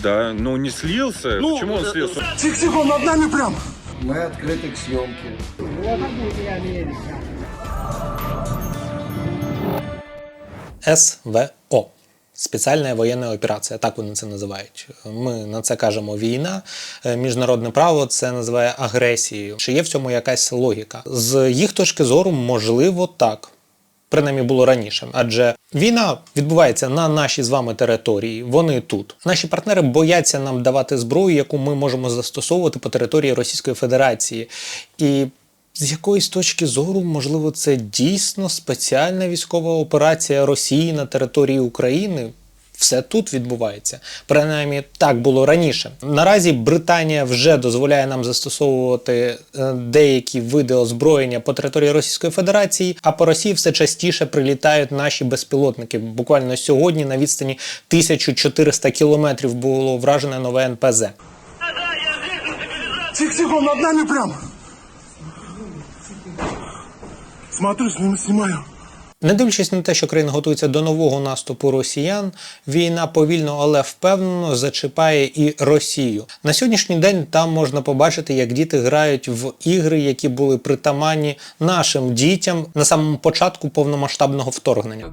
Да, ну не слился. Ну, Почему он э, слился? Тихо-тихо, над нами прям. Мы открыты к съемке. СВО. Спеціальна воєнна операція, так вони це називають. Ми на це кажемо війна. Е, Міжнародне право це називає агресією. Чи є в цьому якась логіка? З їх точки зору, можливо, так. Принаймні було раніше, адже війна відбувається на нашій з вами території. Вони тут. Наші партнери бояться нам давати зброю, яку ми можемо застосовувати по території Російської Федерації. І з якоїсь точки зору, можливо, це дійсно спеціальна військова операція Росії на території України. Все тут відбувається. Принаймні так було раніше. Наразі Британія вже дозволяє нам застосовувати е, деякі види озброєння по території Російської Федерації, а по Росії все частіше прилітають наші безпілотники. Буквально сьогодні на відстані 1400 кілометрів було вражене нове НПЗ. Тихо-тихо, над нами прям. Смотрю, сни- снимаю. Не дивлячись на те, що країна готується до нового наступу росіян, війна повільно, але впевнено зачіпає і Росію. На сьогоднішній день там можна побачити, як діти грають в ігри, які були притаманні нашим дітям на самому початку повномасштабного вторгнення.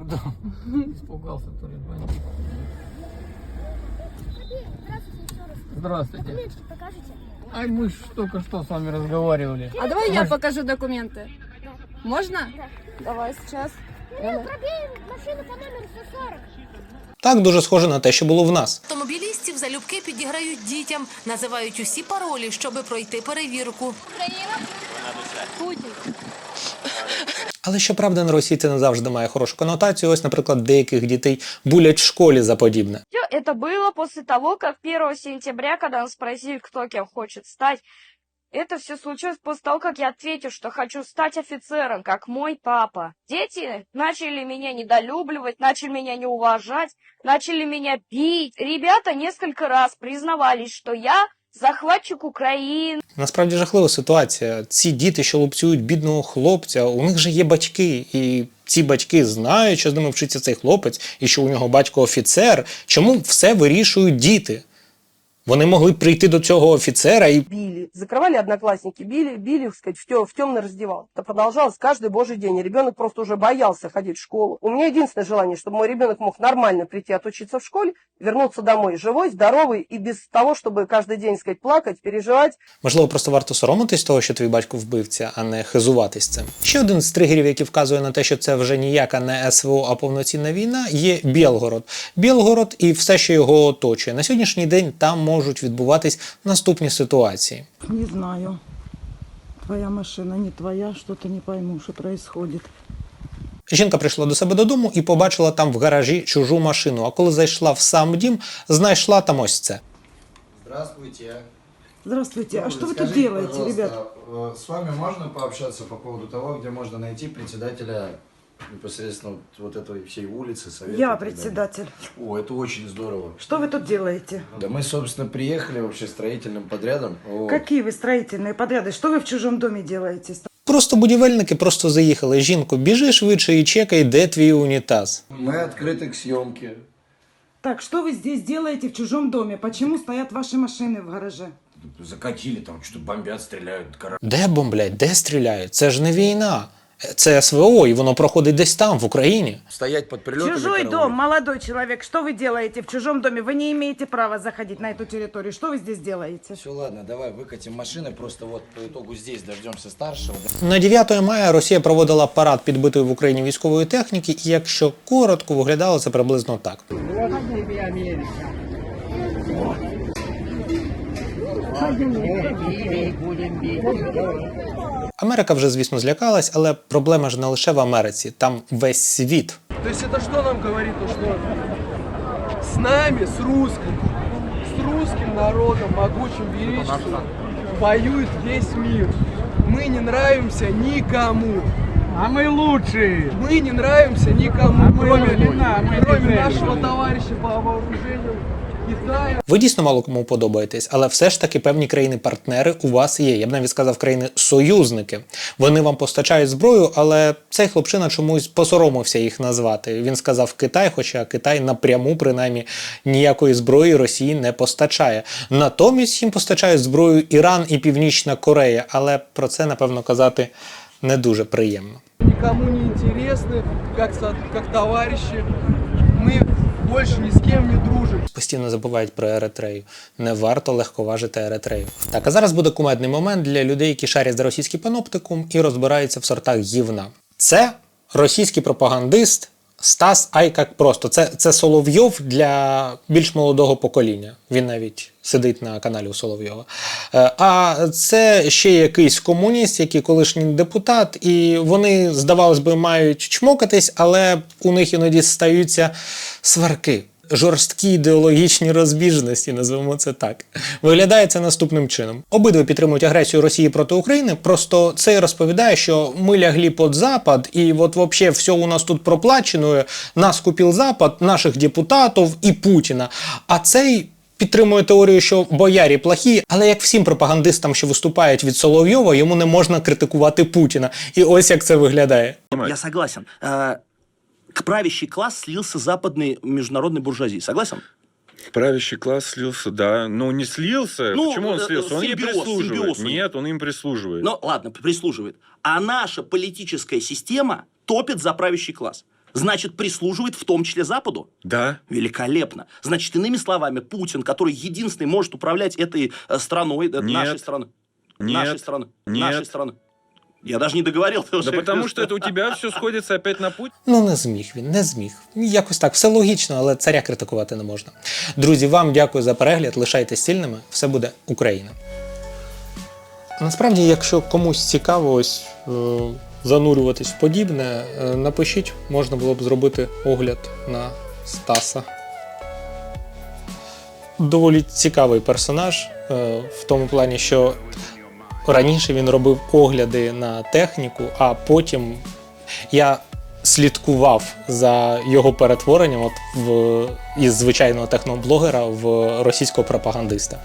Здравствуйте. Документики покажите. Ай, мы ж только что с вами разговаривали. А давай я покажу документы. Можно? Давай сейчас. Ну, пробей машину по номеру 140. Так дуже схоже на те, що було в нас. Автомобілістів залюбки підіграють дітям, називають усі паролі, щоби пройти перевірку. Путин. Але щоправда, на Росії це не завжди має хорошу конотацію. Ось, наприклад, деяких дітей булять в школі за подібне. Всё это было после того, как 1 сентября, когда нас спросили, кто кем хочет стать, это все случилось после того, как я ответил, что хочу стать офицером, как мой папа. Дети начали меня недолюбливать, начали меня не уважать, начали меня бить. Ребята несколько раз признавались, что я захватчик Украины. Насправді жахлива ситуація. Ці діти, що лупцюють бідного хлопця, у них же є батьки, і ці батьки знають, що з ними вчиться цей хлопець, і що у нього батько офіцер. Чому все вирішують діти? Вони могли б прийти до цього офіцера і били. Закрывали одноклассники, били, били, так сказать, в, тё- в темный раздевал. Это продолжалось каждый божий день. И Ребенок просто уже боялся ходить в школу. У меня единственное желание, чтобы мой ребенок мог нормально прийти отучиться в школе, вернуться домой живой, здоровый и без того, чтобы каждый день, так сказать, плакать, переживать. Можливо, просто варто соромитись того, що твій батько вбивця, а не хизуватись цим. Ще один з тригерів, який вказує на те, що це вже ніяка не СВО, а повноцінна війна, є Білгород. Білгород і все, що його оточує. На сьогоднішній день там можуть відбуватись наступні ситуації. Не знаю. Твоя машина не твоя, что-то не пойму, что происходит. Жінка прийшла до себе додому і побачила там в гаражі чужу машину. А коли зайшла в сам дім, знайшла там ось це. Здравствуйте. Здравствуйте, а Добрый, что вы тут скажите, делаете, пожалуйста, ребят? э, С вами можно пообщаться по поводу того, где можно найти председателя непосредственно вот вот этой всей улицы, совета? и Я так далее? председатель. О, это очень здорово. Что вы тут делаете? Да мы, собственно, приехали вообще строительным подрядом. Вот. Какие вы строительные подряды? Что вы в чужом доме делаете? Просто будівельники просто заїхали. Жінко, біжи швидше і чекай, де твій унітаз. Мы открыты к съемке. Так, что вы здесь делаете в чужом доме? Почему стоят ваши машины в гараже? Закатили там, что бомбят, стреляют. Де бомблять, де стріляють? Це ж не війна. Це СВО, і воно проходить десь там, в Україні. Стоять под прилетами. Чужой дом, молодой человек, что вы делаете в чужом доме? Вы не имеете права заходить на эту территорию. Что вы здесь делаете? Все, ладно, давай выкатим машины, просто вот по итогу здесь дождемся старшего. На 9 мая Росія проводила парад підбитої в Україні військової техніки, і якщо коротко, виглядало це приблизно так. Америка вже, звісно, злякалась, але проблема ж не лише в Америці, там весь світ. То есть это что нам говорит? То, что с нами, с русским, с русским народом, могучим, величеством, воюет весь мир. Мы не нравимся никому. А мы лучшие. Мы не нравимся никому, А мы кроме, не на- мы кроме не нашего ценим. товарища по вооружению Китая. ви дійсно мало кому подобаєтесь, але все ж таки певні країни-партнери у вас є. Я б навіть сказав країни-союзники. Вони вам постачають зброю, але цей хлопчина чомусь посоромився їх назвати. Він сказав Китай, хоча Китай напряму, принаймні, ніякої зброї Росії не постачає. Натомість їм постачають зброю Іран і Північна Корея, але про це напевно казати не дуже приємно. Никому не интересны, как, со- как товарищи. Больше ни с кем не дружить. Постійно забувають про Еретрею. Не варто легковажити Еретрею. Так, а зараз буде кумедний момент для людей, які шарять за російський паноптикум і розбираються в сортах гівна. Це російський пропагандист Стас Айкак просто. Це, це Соловйов для більш молодого покоління. Він навіть сидить на каналі у Соловйова. Е, А це ще якийсь комуніст, який колишній депутат, і вони, здавалось би, мають чмокатись, але у них іноді стаються сварки. Жорсткі ідеологічні розбіжності, назвемо це так. Виглядає це наступним чином. Обидва підтримують агресію Росії проти України. Просто цей розповідає, що ми лягли під Запад, і от вообще все у нас тут проплачено. Нас купив Запад, наших депутатів і Путіна. А цей. Підтримує теорію, що боярі плохі, але як всім пропагандистам, що виступають від Соловйова, йому не можна критикувати Путіна. І ось як це виглядає. Я согласен. К правящий класс слился западный международный буржуазии. Согласен? Правящий класс слился, да. Ну, не слился. Ну, Почему он э, слился? Он им прислуживает. симбиоз. Нет, он им прислуживает. Ну, ладно, прислуживает. А наша политическая система топит за правящий класс. Значит, прислуживает в том числе Западу? Да. Великолепно. Значит, иными словами, Путин, который единственный может управлять этой э, страной, э, Нет. нашей страной. Нет. Нашей страной. Нет. Нашей страной. Я даже не договорил. ты Да потому что это у тебя все сходится опять на путь. Ну, не зміг він, не зміг. Якось так, все логічно, але царя критикувати не можна. Друзі, вам дякую за перегляд. Лишайтесь сильними, все буде Україна. Насправді, якщо комусь цікаво ось е, занурюватись в подібне, е, напишіть, можна було б зробити огляд на Стаса. Доволі цікавий персонаж е, в тому плані, що раніше він робив огляди на техніку, а потім я слідкував за його перетворенням от в, із звичайного техноблогера в російського пропагандиста.